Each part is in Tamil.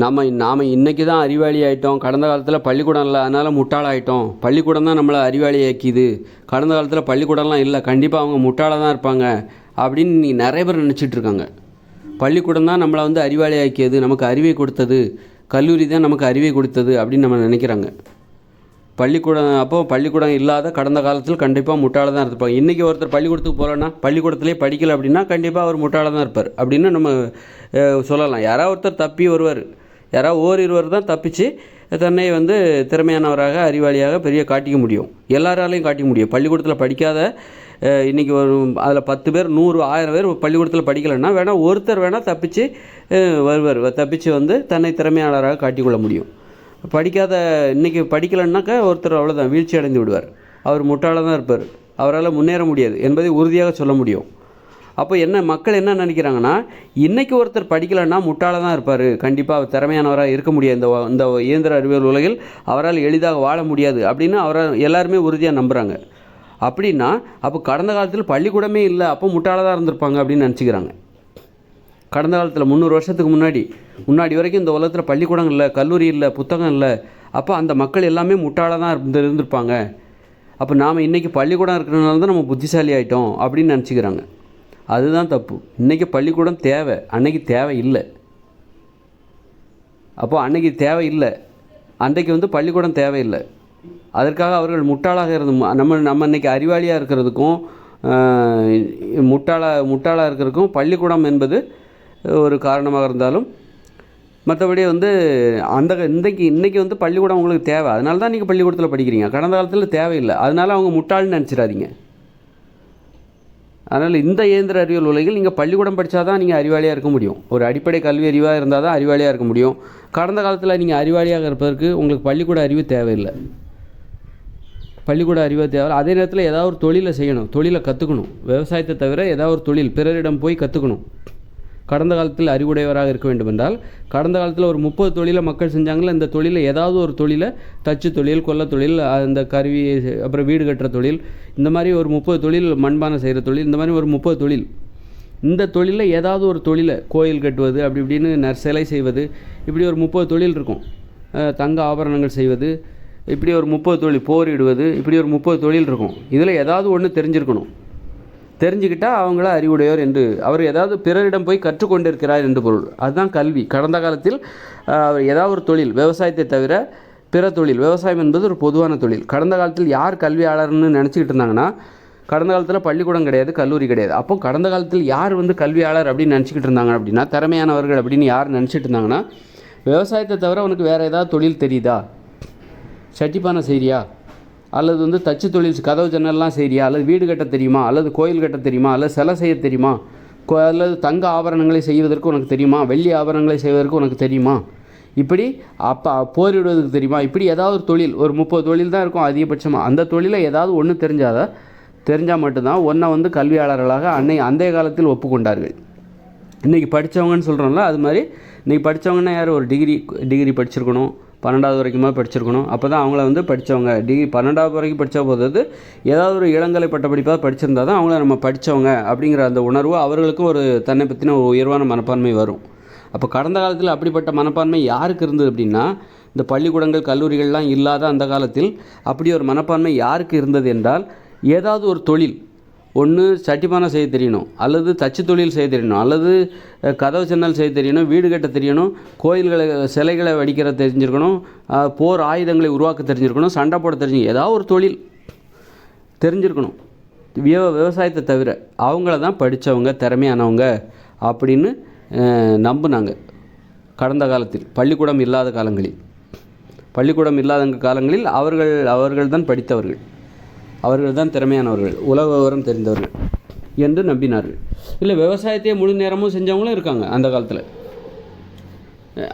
நம்ம நாம் இன்றைக்கி தான் அறிவாளி ஆகிட்டோம் கடந்த காலத்தில் பள்ளிக்கூடம் இல்லை. அதனால் முட்டாளாயிட்டோம் பள்ளிக்கூடம் தான் நம்மளை அறிவாளி ஆக்கிது. கடந்த காலத்தில் பள்ளிக்கூடம்லாம் இல்லை. கண்டிப்பாக அவங்க முட்டாளாக தான் இருப்பாங்க. அப்படின்னு நீ நிறைய பேர் நினச்சிட்டு இருக்காங்க. பள்ளிக்கூடம் தான் நம்மளை வந்து அறிவாளி ஆக்கியது. நமக்கு அறிவை கொடுத்தது. கல்லூரி தான் நமக்கு அறிவை கொடுத்தது அப்படின்னு நம்ம நினைக்கிறாங்க. பள்ளிக்கூடம் அப்போ பள்ளிக்கூடம் இல்லாத கடந்த காலத்தில் கண்டிப்பாக முட்டாளாக தான் இருப்பாங்க. இன்றைக்கி ஒருத்தர் பள்ளிக்கூடத்துக்கு போகலன்னா பள்ளிக்கூடத்திலே படிக்கல அப்படின்னா கண்டிப்பாக அவர் முட்டாளாக தான் இருப்பார். அப்படின்னு நம்ம சொல்லலாம். யாராவது ஒருத்தர் தப்பி வருவார். யாராவது ஓரிருவர் தான் தப்பிச்சு தன்னை வந்து திறமையானவராக அறிவாளியாக பெரிய காட்டிக்க முடியும். எல்லாராலையும் காட்டிக்க முடியும். பள்ளிக்கூடத்தில் படிக்காத இன்றைக்கி ஒரு அதில் பத்து பேர் நூறு ஆயிரம் பேர் பள்ளிக்கூடத்தில் படிக்கலைன்னா வேணால் ஒருத்தர் வேணால் தப்பிச்சு வருவர் வருவார். தப்பிச்சு வந்து தன்னை திறமையாளராக காட்டிக்கொள்ள முடியும். படிக்காத இன்றைக்கி படிக்கலைன்னாக்கா ஒருத்தர் அவ்வளோதான் வீழ்ச்சி அடைந்து விடுவார். அவர் முட்டாளாக தான் இருப்பார். அவரால் முன்னேற முடியாது என்பதை உறுதியாக சொல்ல முடியும். அப்போ என்ன மக்கள் என்ன நினைக்கிறாங்கன்னா இன்றைக்கி ஒருத்தர் படிக்கலைன்னா முட்டாளாக தான் இருப்பார். கண்டிப்பாக திறமையானவராக இருக்க முடியாது. இந்த இந்த இயந்திர அறிவியல் உலகில் அவரால் எளிதாக வாழ முடியாது. அப்படின்னு அவரை எல்லாருமே உறுதியாக நம்புகிறாங்க அப்படின்னா அப்போ கடந்த காலத்தில் பள்ளிக்கூடமே இல்லை. அப்போ முட்டாளாக தான் இருந்திருப்பாங்க அப்படின்னு நினச்சிக்கிறாங்க. கடந்த காலத்தில் முந்நூறு வருஷத்துக்கு முன்னாடி முன்னாடி வரைக்கும் இந்த உலகத்தில் பள்ளிக்கூடம் இல்லை கல்லூரி இல்லை புத்தகம் இல்லை. அப்போ அந்த மக்கள் எல்லாமே முட்டாளாக தான் இருந்து இருந்திருப்பாங்க. அப்போ நாம் இன்றைக்கி பள்ளிக்கூடம் இருக்கிறனால தான் நம்ம புத்திசாலி ஆகிட்டோம் அப்படின்னு நினச்சிக்கிறாங்க. அதுதான் தப்பு. இன்றைக்கி பள்ளிக்கூடம் தேவை. அன்னைக்கு தேவை இல்லை. அப்போ அன்னைக்கு தேவை இல்லை. அன்றைக்கு வந்து பள்ளிக்கூடம் தேவையில்லை அதற்காக அவர்கள் முட்டாளாக இருந்து நம்ம நம்ம இன்னைக்கு அறிவாளியாக இருக்கிறதுக்கும் முட்டாளாக முட்டாளாக இருக்கிறதுக்கும் பள்ளிக்கூடம் என்பது ஒரு காரணமாக இருந்தாலும் மற்றபடி வந்து அந்த இன்றைக்கி இன்றைக்கி வந்து பள்ளிக்கூடம் உங்களுக்கு தேவை. அதனால தான் நீங்கள் பள்ளிக்கூடத்தில் படிக்கிறீங்க. கடந்த காலத்தில் தேவையில்லை அதனால் அவங்க முட்டாள்னு நினச்சிடாதீங்க. அதனால் இந்த இயந்திர அறிவியல் உலகில் நீங்கள் பள்ளிக்கூடம் படித்தா தான் நீங்கள் அறிவாளியாக இருக்க முடியும். ஒரு அடிப்படை கல்வி அறிவாக இருந்தால் தான் அறிவாளியாக இருக்க முடியும். கடந்த காலத்தில் நீங்கள் அறிவாளியாக இருப்பதற்கு உங்களுக்கு பள்ளிக்கூட அறிவு தேவையில்லை. பள்ளிக்கூட அறிவு தேவை அதே நேரத்தில் ஏதாவது ஒரு தொழிலை செய்யணும். தொழிலை கற்றுக்கணும் விவசாயத்தை தவிர ஏதாவது ஒரு தொழில். பிறரிடம் போய் கற்றுக்கணும் கடந்த காலத்தில் அறிவுடையவராக இருக்க வேண்டும் என்றால் கடந்த காலத்தில் ஒரு முப்பது தொழிலை மக்கள் செஞ்சாங்களே இந்த தொழிலை ஏதாவது ஒரு தொழிலை தச்சு தொழில் கொல்ல தொழில் அந்த கருவி அப்புறம் வீடு கட்டுற தொழில் இந்த மாதிரி ஒரு முப்பது தொழில் மண்பானை செய்கிற தொழில் இந்த மாதிரி ஒரு முப்பது தொழில். இந்த தொழிலில் ஏதாவது ஒரு தொழிலை கோயில் கட்டுவது அப்படி இப்படின்னு நர் சிலை செய்வது இப்படி ஒரு முப்பது தொழில் இருக்கும். தங்க ஆபரணங்கள் செய்வது இப்படி ஒரு முப்பது தொழில் போரிடுவது இப்படி ஒரு முப்பது தொழில் இருக்கும். இதில் ஏதாவது ஒன்று தெரிஞ்சிருக்கணும். தெரிஞ்சுக்கிட்டால் அவங்கள அறிவுடையோர் என்று. அவர் ஏதாவது பிறரிடம் போய் கற்றுக்கொண்டிருக்கிறார் என்று பொருள். அதுதான் கல்வி. கடந்த காலத்தில் அவர் ஏதாவது ஒரு தொழில் விவசாயத்தை தவிர பிற தொழில் விவசாயம் என்பது ஒரு பொதுவான தொழில். கடந்த காலத்தில் யார் கல்வியாளர்னு நினச்சிக்கிட்டு இருந்தாங்கன்னா கடந்த காலத்தில் பள்ளிக்கூடம் கிடையாது கல்லூரி கிடையாது. அப்போ கடந்த காலத்தில் யார் வந்து கல்வியாளர் அப்படின்னு நினச்சிக்கிட்டு இருந்தாங்க அப்படின்னா திறமையானவர்கள் அப்படின்னு யார் நினச்சிட்டு இருந்தாங்கன்னா விவசாயத்தை தவிர உனக்கு வேறு ஏதாவது தொழில் தெரியுதா? சட்டிப்பானை செய்கிறியா அல்லது வந்து தச்சு தொழில் கதவு ஜன்னல்லாம் சரியா அல்லது வீடு கட்ட தெரியுமா? அல்லது கோயில் கட்ட தெரியுமா? அல்லது சிலை செய்ய தெரியுமா? கோ அல்லது தங்க ஆபரணங்களை செய்வதற்கு உனக்கு தெரியுமா? வெள்ளி ஆபரணங்களை செய்வதற்கு உனக்கு தெரியுமா? இப்படி அப்போ போரிடுவதற்கு தெரியுமா? இப்படி ஏதாவது ஒரு தொழில் ஒரு முப்பது தொழில் தான் இருக்கும் அதிகபட்சமாக அந்த தொழிலை ஏதாவது ஒன்று தெரிஞ்சாத தெரிஞ்சால் மட்டும்தான் ஒன்றை வந்து கல்வியாளர்களாக அன்னை அந்தைய காலத்தில் ஒப்புக்கொண்டார்கள். இன்றைக்கி படித்தவங்கன்னு சொல்கிறோம்ல அது மாதிரி இன்றைக்கி படித்தவங்கன்னா யார்? ஒரு டிகிரி டிகிரி படிச்சிருக்கணும். பன்னெண்டாவது வரைக்குமா படிச்சிருக்கணும். அப்போ தான் அவங்கள வந்து படித்தவங்க டிகிரி பன்னெண்டாவது வரைக்கும் படித்த போது ஏதாவது ஒரு இளங்கலை பட்ட படிப்பாக படிச்சிருந்தா தான் அவங்கள நம்ம படித்தவங்க அப்படிங்கிற அந்த உணர்வு அவர்களுக்கும் ஒரு தன்னை பற்றின ஒரு உயர்வான மனப்பான்மை வரும். அப்போ கடந்த காலத்தில் அப்படிப்பட்ட மனப்பான்மை யாருக்கு இருந்தது அப்படின்னா இந்த பள்ளிக்கூடங்கள் கல்லூரிகள்லாம் இல்லாத அந்த காலத்தில் அப்படி ஒரு மனப்பான்மை யாருக்கு இருந்தது என்றால் ஏதாவது ஒரு தொழில் ஒன்று சட்டிப்பானை செய்ய தெரியணும் அல்லது தச்சு தொழில் செய்ய தெரியணும் அல்லது கதவு ஜன்னல் செய்ய தெரியணும் வீடு கட்ட தெரியணும் கோயில்களை சிலைகளை வடிக்கிற தெரிஞ்சிருக்கணும் போர் ஆயுதங்களை உருவாக்க தெரிஞ்சிருக்கணும் சண்டை போட தெரிஞ்சு ஏதாவது ஒரு தொழில் தெரிஞ்சிருக்கணும். விவ விவசாயத்தை தவிர அவங்கள தான் படித்தவங்க திறமையானவங்க அப்படின்னு நம்புனாங்க. கடந்த காலத்தில் பள்ளிக்கூடம் இல்லாத காலங்களில். பள்ளிக்கூடம் இல்லாத காலங்களில் அவர்கள் அவர்கள் தான் படித்தவர்கள். அவர்கள் தான் திறமையானவர்கள் உலக விவரம் தெரிந்தவர்கள் என்று நம்பினார்கள். இல்லை விவசாயத்தையே முழு நேரமும் செஞ்சவங்களும் இருக்காங்க அந்த காலத்தில்.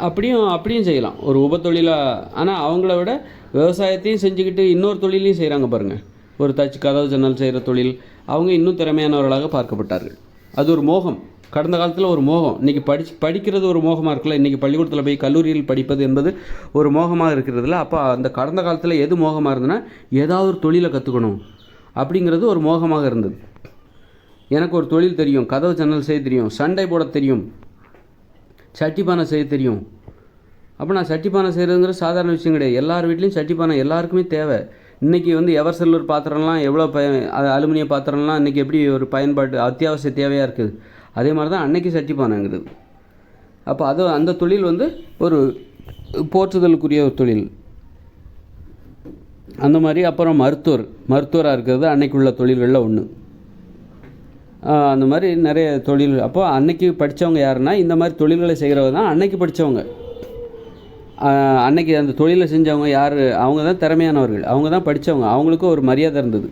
அப்படியும் அப்படியும் செய்யலாம். ஒரு உபத்தொழிலாக ஆனால் அவங்கள விட விவசாயத்தையும் செஞ்சுக்கிட்டு இன்னொரு தொழிலையும் செய்கிறாங்க பாருங்கள் ஒரு தச்சு கதவு ஜன்னல் செய்கிற தொழில் அவங்க இன்னும் திறமையானவர்களாக பார்க்கப்பட்டார்கள். அது ஒரு மோகம். கடந்த காலத்தில் ஒரு மோகம். இன்றைக்கி படிச்சு படிக்கிறது ஒரு மோகமாக இருக்குல்ல? இன்றைக்கி பள்ளிக்கூடத்தில் போய் கல்லூரியில் படிப்பது என்பது ஒரு மோகமாக இருக்கிறதுல. அப்போ அந்த கடந்த காலத்தில் எது மோகமாக இருந்ததுன்னா ஏதாவது ஒரு தொழிலை கற்றுக்கணும் அப்படிங்கிறது ஒரு மோகமாக இருந்தது. எனக்கு ஒரு தொழில் தெரியும். கதவு ஜன்னல் செய்ய தெரியும். சண்டை போட தெரியும். சட்டிப்பானை செய்ய தெரியும். அப்போ நான் சட்டி பானை செய்கிறதுங்கிற சாதாரண விஷயம் கிடையாது. எல்லார் வீட்லேயும் சட்டி பானை எல்லாருக்குமே தேவை. இன்றைக்கி வந்து எவர் சில்வர் பாத்திரம்லாம் எவ்வளோ ப அலுமினிய பாத்திரம்லாம் இன்றைக்கி எப்படி ஒரு பயன்பாட்டு அத்தியாவசிய தேவையாக இருக்குது? அதே மாதிரி தான் அன்னைக்கு சட்டி அப்போ அது அந்த தொழில் வந்து ஒரு போற்றுதலுக்குரிய ஒரு தொழில். அந்த மாதிரி அப்புறம் மருத்துவர். மருத்துவராக இருக்கிறது அன்னைக்குள்ள தொழில்களில் ஒன்று அந்த மாதிரி நிறைய தொழில். அப்போ அன்னைக்கு படித்தவங்க யாருன்னா இந்த மாதிரி தொழில்களை செய்கிறவங்க தான் அன்னைக்கு படித்தவங்க அன்னைக்கு அந்த தொழிலை செஞ்சவங்க யார்? அவங்க தான் திறமையானவர்கள். அவங்க தான் படித்தவங்க அவங்களுக்கும் ஒரு மரியாதை இருந்தது.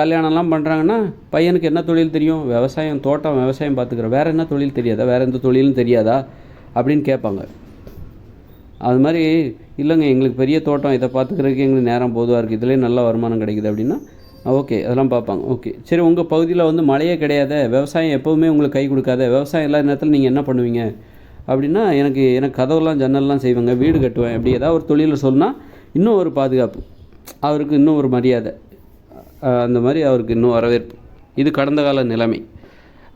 கல்யாணம்லாம் பண்ணுறாங்கன்னா பையனுக்கு என்ன தொழில் தெரியும்? விவசாயம் தோட்டம் விவசாயம் பார்த்துக்கிற வேறு என்ன தொழில் தெரியாதா? வேறு எந்த தொழிலும் தெரியாதா? அப்படின்னு கேட்பாங்க. அது மாதிரி இல்லைங்க எங்களுக்கு பெரிய தோட்டம் இதை பார்த்துக்கிறதுக்கு எங்களுக்கு நேரம் போதுவாக இருக்குது இதுலேயே நல்ல வருமானம் கிடைக்குது அப்படின்னா ஓகே அதெல்லாம் பார்ப்பாங்க. ஓகே. சரி உங்கள் பகுதியில் வந்து மழையே கிடையாது? விவசாயம் எப்போவுமே உங்களுக்கு கை கொடுக்காத? விவசாயம் இல்லாத நேரத்தில் நீங்கள் என்ன பண்ணுவீங்க? அப்படின்னா எனக்கு எனக்கு கதவுலாம் ஜன்னல்லாம் செய்வேங்க. வீடு கட்டுவேன். அப்படி ஏதாவது ஒரு தொழிலில் சொன்னால் இன்னும் ஒரு பாதுகாப்பு. அவருக்கு இன்னும் ஒரு மரியாதை. அந்த மாதிரி அவருக்கு இன்னும் வரவேற்பு. இது கடந்த கால நிலைமை.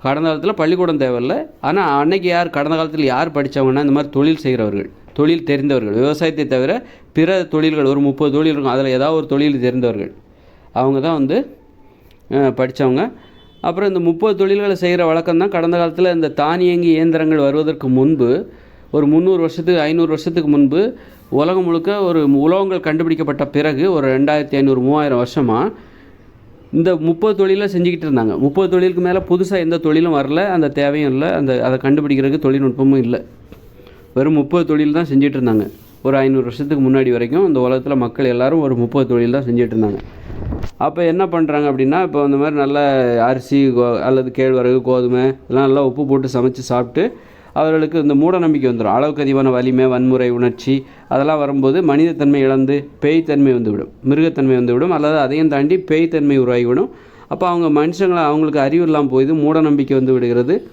கடந்த காலத்தில் பள்ளிக்கூடம் தேவையில்ல. ஆனால் அன்னைக்கு யார் கடந்த காலத்தில் யார் படித்தவங்கன்னா இந்த மாதிரி தொழில் செய்கிறவர்கள் தொழில் தெரிந்தவர்கள். விவசாயத்தை தவிர பிற தொழில்கள் ஒரு முப்பது தொழில் இருக்கும். அதில் ஏதாவது ஒரு தொழில் தெரிந்தவர்கள். அவங்க தான் வந்து படித்தவங்க அப்புறம் இந்த முப்பது தொழில்களை செய்கிற வழக்கம் தான் கடந்த காலத்தில் இந்த தானியங்கி இயந்திரங்கள் வருவதற்கு முன்பு ஒரு முந்நூறு வருஷத்துக்கு ஐநூறு வருஷத்துக்கு முன்பு உலகம் முழுக்க ஒரு உலோகங்கள் கண்டுபிடிக்கப்பட்ட பிறகு ஒரு ரெண்டாயிரத்தி ஐநூறு மூவாயிரம் வருஷமாக இந்த முப்பது தொழிலை செஞ்சுக்கிட்டு இருந்தாங்க. முப்பது தொழிலுக்கு மேலே புதுசாக எந்த தொழிலும் வரல அந்த தேவையும் இல்லை அந்த அதை கண்டுபிடிக்கிறதுக்கு தொழில்நுட்பமும் இல்லை. வெறும் முப்பது தொழில் தான் செஞ்சுட்டு இருந்தாங்க. ஒரு ஐநூறு வருஷத்துக்கு முன்னாடி வரைக்கும் இந்த உலகத்தில் மக்கள் எல்லோரும் ஒரு முப்பது தொழில் தான் செஞ்சுட்டு இருந்தாங்க. அப்போ என்ன பண்ணுறாங்க அப்படின்னா இப்போ அந்த மாதிரி நல்ல அரிசி கோ அல்லது கேழ்வரகு கோதுமை இதெல்லாம் நல்லா உப்பு போட்டு சமைச்சு சாப்பிட்டு அவர்களுக்கு இந்த மூட நம்பிக்கை வந்துடும். அளவுக்கு அதிகமான வலிமை வன்முறை உணர்ச்சி அதெல்லாம் வரும்போது மனிதத்தன்மை இழந்து பேய்த்தன்மை வந்துவிடும். மிருகத்தன்மை வந்துவிடும். அல்லது அதையும் தாண்டி பேய்த்தன்மை உருவாகிவிடும். அப்போ அவங்க மனுஷங்களை அவங்களுக்கு அறிவு இல்லாமல் போயிது மூட நம்பிக்கை வந்து விடுகிறது.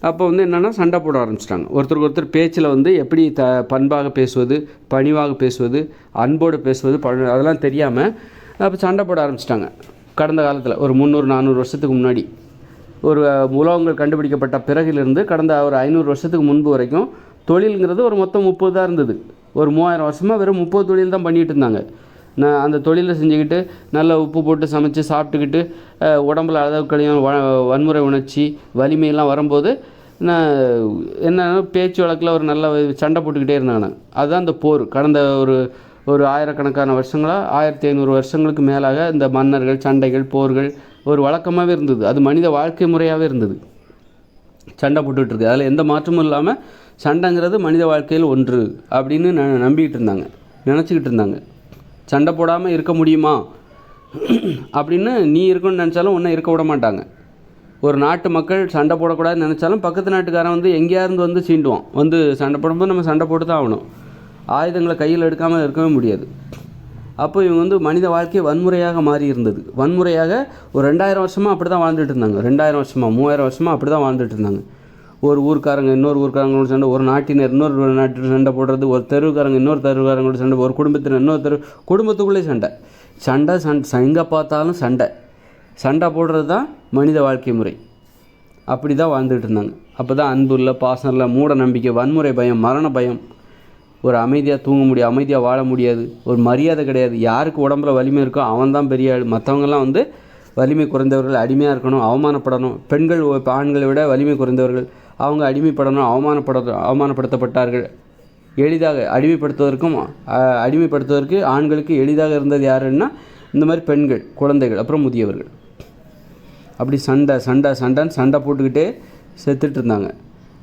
அப்போ வந்து என்னென்னா சண்டை போட ஆரம்பிச்சிட்டாங்க. ஒருத்தருக்கு ஒருத்தர் பேச்சில் வந்து எப்படி த பண்பாக பேசுவது பணிவாக பேசுவது அன்போடு பேசுவது ப அதெல்லாம் தெரியாமல் அப்போ சண்டை போட ஆரம்பிச்சிட்டாங்க. கடந்த காலத்தில் ஒரு முந்நூறு நானூறு வருஷத்துக்கு முன்னாடி. ஒரு உலோகங்கள் கண்டுபிடிக்கப்பட்ட பிறகிலிருந்து கடந்த ஒரு ஐநூறு வருஷத்துக்கு முன்பு வரைக்கும் தொழிலுங்கிறது ஒரு மொத்தம் முப்பது தான் இருந்தது. ஒரு மூவாயிரம் வருஷமாக வெறும் முப்பது தொழில் தான் பண்ணிகிட்டு இருந்தாங்க. நான் அந்த தொழிலை செஞ்சுக்கிட்டு நல்ல உப்பு போட்டு சமைச்சு சாப்பிட்டுக்கிட்டு உடம்புல அளவுக்களையும் வ வன்முறை உணர்ச்சி வலிமையெல்லாம் வரும்போது நான் என்ன பேச்சு வழக்கில் ஒரு நல்ல சண்டை போட்டுக்கிட்டே இருந்தாங்க. அதுதான் அந்த போர். கடந்த ஒரு ஒரு ஆயிரக்கணக்கான வருஷங்களாக ஆயிரத்தி ஐநூறு வருஷங்களுக்கு மேலாக இந்த மன்னர்கள் சண்டைகள் போர்கள் ஒரு வழக்கமாகவே இருந்தது. அது மனித வாழ்க்கை முறையாகவே இருந்தது. சண்டை போட்டுட்ருக்கு அதில் எந்த மாற்றமும் இல்லாமல் சண்டைங்கிறது மனித வாழ்க்கையில் ஒன்று அப்படின்னு ந நம்பிக்கிட்டு இருந்தாங்க. நினச்சிக்கிட்டு இருந்தாங்க. சண்டை போடாமல் இருக்க முடியுமா? அப்படின்னு நீ இருக்கணும்னு நினச்சாலும் ஒன்றும் இருக்க விட மாட்டாங்க. ஒரு நாட்டு மக்கள் சண்டை போடக்கூடாதுன்னு நினச்சாலும் பக்கத்து நாட்டுக்காரன் வந்து எங்கேயாருந்து வந்து சீண்டுவான். வந்து சண்டை போடும்போது நம்ம சண்டை போட்டு தான் ஆகணும். ஆயுதங்களை கையில் எடுக்காமல் இருக்கவே முடியாது. அப்போ இவங்க வந்து மனித வாழ்க்கை வன்முறையாக மாறி இருந்தது. வன்முறையாக ஒரு ரெண்டாயிரம் வருஷமாக அப்படி தான் வாழ்ந்துட்டு இருந்தாங்க. ரெண்டாயிரம் வருஷமாக மூவாயிரம் வருஷமாக அப்படி தான் வாழ்ந்துட்டு இருந்தாங்க. ஒரு ஊர்க்காரங்க இன்னொரு ஊர்க்காரங்களோட சண்டை ஒரு நாட்டினர் இன்னொரு நாட்டினர் சண்டை போடுறது ஒரு தெருவுக்காரங்க இன்னொரு தெருவுக்காரங்களோட சண்டை ஒரு குடும்பத்தினர் இன்னொரு தெரு குடும்பத்துக்குள்ளே சண்டை. சண்டை சண்டை எங்கே பார்த்தாலும் சண்டை. சண்டை போடுறது தான் மனித வாழ்க்கை முறை. அப்படி தான் வாழ்ந்துட்டு இருந்தாங்க. அப்போ தான் அன்பு இல்லை பாசம் இல்லை மூட நம்பிக்கை வன்முறை பயம் மரண பயம் ஒரு அமைதியாக தூங்க முடியாது அமைதியாக வாழ முடியாது. ஒரு மரியாதை கிடையாது. யாருக்கு உடம்புல வலிமை இருக்கோ அவன் தான் பெரிய ஆள். மற்றவங்கெல்லாம் வந்து வலிமை குறைந்தவர்கள் அடிமையாக இருக்கணும் அவமானப்படணும். பெண்கள் ஆண்களை விட வலிமை குறைந்தவர்கள் அவங்க அடிமைப்படணும் அவமானப்பட அவமானப்படுத்தப்பட்டார்கள். எளிதாக அடிமைப்படுத்துவதற்கும் அடிமைப்படுத்துவதற்கு ஆண்களுக்கு எளிதாக இருந்தது யாருன்னா இந்த மாதிரி பெண்கள் குழந்தைகள் அப்புறம் முதியவர்கள். அப்படி சண்டை சண்டை சண்டைன்னு சண்டை போட்டுக்கிட்டே செத்துட்டு இருந்தாங்க.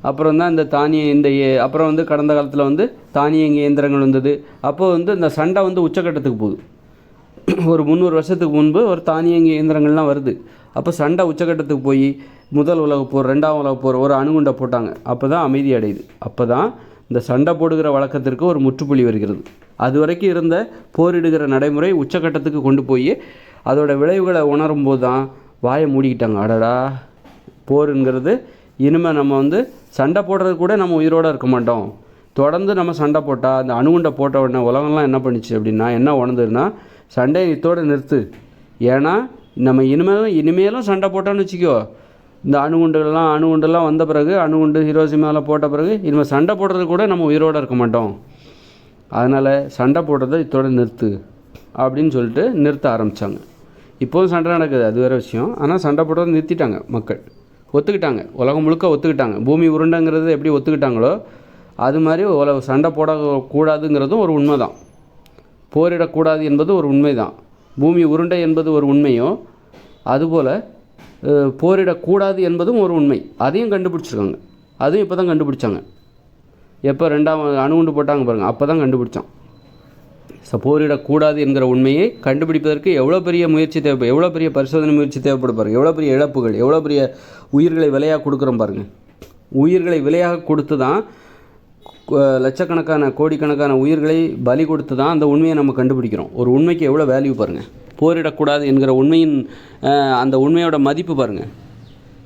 அப்புறம் தான் இந்த தானிய இந்த அப்புறம் வந்து கடந்த காலத்தில் வந்து தானியங்கி இயந்திரங்கள் வந்தது. அப்போ வந்து இந்த சண்டை வந்து உச்சக்கட்டத்துக்கு போகுது. ஒரு முந்நூறு வருஷத்துக்கு முன்பு ஒரு தானியங்கி இயந்திரங்கள்லாம் வருது. அப்போ சண்டை உச்சக்கட்டத்துக்கு போய் முதல் உலக போர் ரெண்டாம் உலக போர் ஒரு அணுகுண்டை போட்டாங்க. அப்போ தான் அமைதி அடையுது. அப்போ தான் இந்த சண்டை போடுகிற வழக்கத்திற்கு ஒரு முற்றுப்புள்ளி வருகிறது. அது வரைக்கும் இருந்த போரிடுகிற நடைமுறை உச்சக்கட்டத்துக்கு கொண்டு போய் அதோட விளைவுகளை உணரும் போது தான் வாயை மூடிக்கிட்டாங்க. அடடா! போருங்கிறது இனிமேல் நம்ம வந்து சண்டை போடுறது கூட நம்ம உயிரோடு இருக்க மாட்டோம். தொடர்ந்து நம்ம சண்டை போட்டால் அந்த அணுகுண்டை போட்ட உடனே உலகம்லாம் என்ன பண்ணுச்சு அப்படின்னா என்ன உணர்ந்ததுன்னா சண்டையை இத்தோடு நிறுத்து. ஏன்னா நம்ம இனிமேலும் இனிமேலும் சண்டை போட்டோன்னு வச்சுக்கோ. இந்த அணுகுண்டுகள்லாம் அணுகுண்டுலாம் வந்த பிறகு அணுகுண்டு ஹிரோசிமாவில் போட்ட பிறகு இனிமேல் சண்டை போடுறது கூட நம்ம உயிரோடு இருக்க மாட்டோம். அதனால் சண்டை போடுறதை இத்தோட நிறுத்து அப்படின்னு சொல்லிட்டு நிறுத்த ஆரம்பித்தாங்க இப்போவும் சண்டை நடக்குது அது வேறு விஷயம். ஆனால் சண்டை போடுறதை நிறுத்திட்டாங்க மக்கள். ஒத்துக்கிட்டாங்க. உலகம் முழுக்க ஒத்துக்கிட்டாங்க. பூமி உருண்டைங்கிறது எப்படி ஒத்துக்கிட்டாங்களோ அது மாதிரி உலக சண்டை போடக்கூடாதுங்கிறதும் ஒரு உண்மை தான் போரிடக்கூடாது என்பது ஒரு உண்மை தான் பூமி உருண்டை என்பது ஒரு உண்மையும் அதுபோல் போரிடக்கூடாது என்பதும் ஒரு உண்மை. அதையும் கண்டுபிடிச்சிருக்காங்க. அதுவும் இப்போ தான் கண்டுபிடிச்சாங்க. எப்போ ரெண்டாம் அணுகுண்டு போட்டாங்க பாருங்கள் அப்போ தான் கண்டுபிடிச்சான். போரிடக்கூடாது என்கிற உண்மையை கண்டுபிடிப்பதற்கு எவ்வளோ பெரிய முயற்சி தேவை எவ்வளோ பெரிய பரிசோதனை முயற்சி தேவைப்படும் பாருங்கள் எவ்வளோ பெரிய இழப்புகள் எவ்வளோ பெரிய உயிர்களை விலையாக கொடுக்குறோம் பாருங்கள் உயிர்களை விலையாக கொடுத்து தான் லட்சக்கணக்கான கோடிக்கணக்கான உயிர்களை பலி கொடுத்து தான் அந்த உண்மையை நம்ம கண்டுபிடிக்கிறோம். ஒரு உண்மைக்கு எவ்வளோ வேல்யூ பாருங்கள் போரிடக்கூடாது என்கிற உண்மையின் அந்த உண்மையோட மதிப்பு பாருங்கள்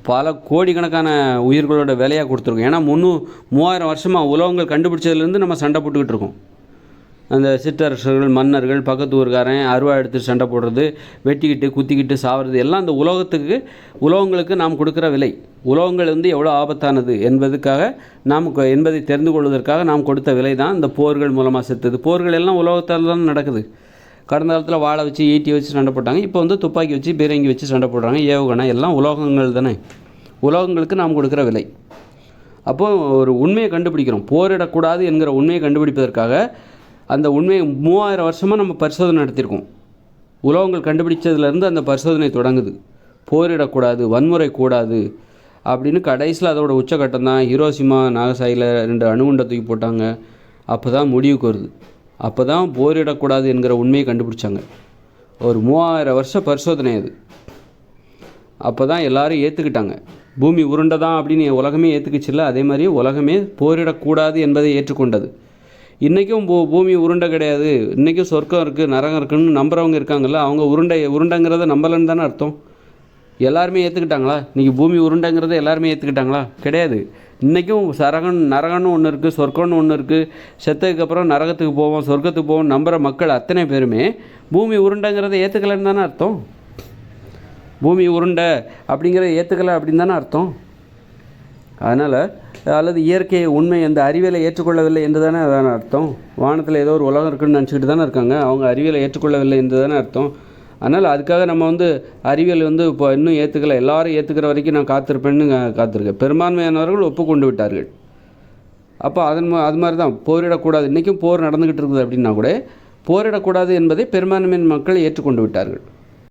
பல கோடிக்கணக்கான உயிர்களோட விலையாக கொடுத்துருக்கோம். ஏன்னா முன்னூ மூவாயிரம் வருஷமாக உலகங்கள் கண்டுபிடிச்சதுலேருந்து நம்ம சண்டை போட்டுக்கிட்டு இருக்கோம். அந்த சிற்றரசர்கள் மன்னர்கள் பக்கத்து ஊர்காரன் அருவா எடுத்து சண்டை போடுறது வெட்டிக்கிட்டு குத்திக்கிட்டு சாவறது எல்லாம் அந்த உலோகத்துக்கு உலோகங்களுக்கு நாம் கொடுக்குற விலை. உலோகங்கள் வந்து எவ்வளோ ஆபத்தானது என்பதுக்காக நாம் என்பதை தெரிந்து கொள்வதற்காக நாம் கொடுத்த விலை தான் இந்த போர்கள் மூலமாக செத்தது. போர்கள் எல்லாம் உலோகத்தால் தான் நடக்குது. கடந்த காலத்தில் வாழை வச்சு ஈட்டி வச்சு சண்டை போட்டாங்க. இப்போ வந்து துப்பாக்கி வச்சு பீரங்கி வச்சு சண்டை போடுறாங்க. ஏவுகணை எல்லாம் உலோகங்கள் தானே. உலோகங்களுக்கு நாம் கொடுக்குற விலை. அப்போது ஒரு உண்மையை கண்டுபிடிக்கிறோம். போரிடக்கூடாது என்கிற உண்மையை கண்டுபிடிப்பதற்காக அந்த உண்மையை மூவாயிரம் வருஷமாக நம்ம பரிசோதனை நடத்தியிருக்கோம். உலகங்கள் கண்டுபிடிச்சதுலேருந்து அந்த பரிசோதனை தொடங்குது. போரிடக்கூடாது வன்முறை கூடாது அப்படின்னு கடைசியில் அதோட உச்சகட்டம் தான் ஹீரோசிமா நாகசாயில் ரெண்டு அணுகுண்டை தூக்கி போட்டாங்க. அப்போ தான் முடிவுக்கு வருது. அப்போ தான் போரிடக்கூடாது என்கிற உண்மையை கண்டுபிடிச்சாங்க. ஒரு மூவாயிரம் வருஷ பரிசோதனை அது. அப்போ தான் எல்லோரும் ஏற்றுக்கிட்டாங்க பூமி உருண்டை தான் அப்படின்னு உலகமே ஏற்றுக்குச்சுல்ல அதே மாதிரி உலகமே போரிடக்கூடாது என்பதை ஏற்றுக்கொண்டது. இன்றைக்கும் பூ பூமி உருண்டை கிடையாது. இன்றைக்கும் சொர்க்கம் இருக்குது நரகம் இருக்குன்னு நம்புறவங்க இருக்காங்கல்ல அவங்க உருண்டை உருண்டைங்கிறத நம்பலன்னு தானே அர்த்தம்? எல்லாருமே ஏற்றுக்கிட்டாங்களா இன்றைக்கி பூமி உருண்டைங்கிறத எல்லாருமே ஏற்றுக்கிட்டாங்களா கிடையாது. இன்றைக்கும் சரகன் நரகம்னு ஒன்று இருக்குது சொர்க்கம்னு ஒன்று இருக்குது செத்ததுக்கப்புறம் நரகத்துக்கு போவோம் சொர்க்கத்துக்கு போவோம் நம்புகிற மக்கள் அத்தனை பேருமே பூமி உருண்டைங்கிறத ஏற்றுக்கலைன்னு தானே அர்த்தம்? பூமி உருண்டை அப்படிங்கிறத ஏற்றுக்கலை அப்படின்னு தானே அர்த்தம்? அதனால் அல்லது இயற்கையை உண்மை அந்த அறிவியலை ஏற்றுக்கொள்ளவில்லை என்று தானே அதான அர்த்தம்? வானத்தில் ஏதோ ஒரு உலகம் இருக்குன்னு நினச்சிக்கிட்டு தானே இருக்காங்க. அவங்க அறிவியலை ஏற்றுக்கொள்ளவில்லை என்று தானே அர்த்தம். அதனால் அதுக்காக நம்ம வந்து அறிவியல் வந்து இப்போ இன்னும் ஏற்றுக்கலை எல்லாரும் ஏற்றுக்கிற வரைக்கும் நான் காத்திருப்பேன்னு காத்திருக்கேன். பெரும்பான்மையானவர்கள் ஒப்புக்கொண்டு விட்டார்கள். அப்போ அதன் அது மாதிரி தான் போரிடக்கூடாது. இன்றைக்கும் போர் நடந்துக்கிட்டு இருக்குது அப்படின்னா கூட போரிடக்கூடாது என்பதை பெரும்பான்மையின் மக்கள் ஏற்றுக்கொண்டு விட்டார்கள்.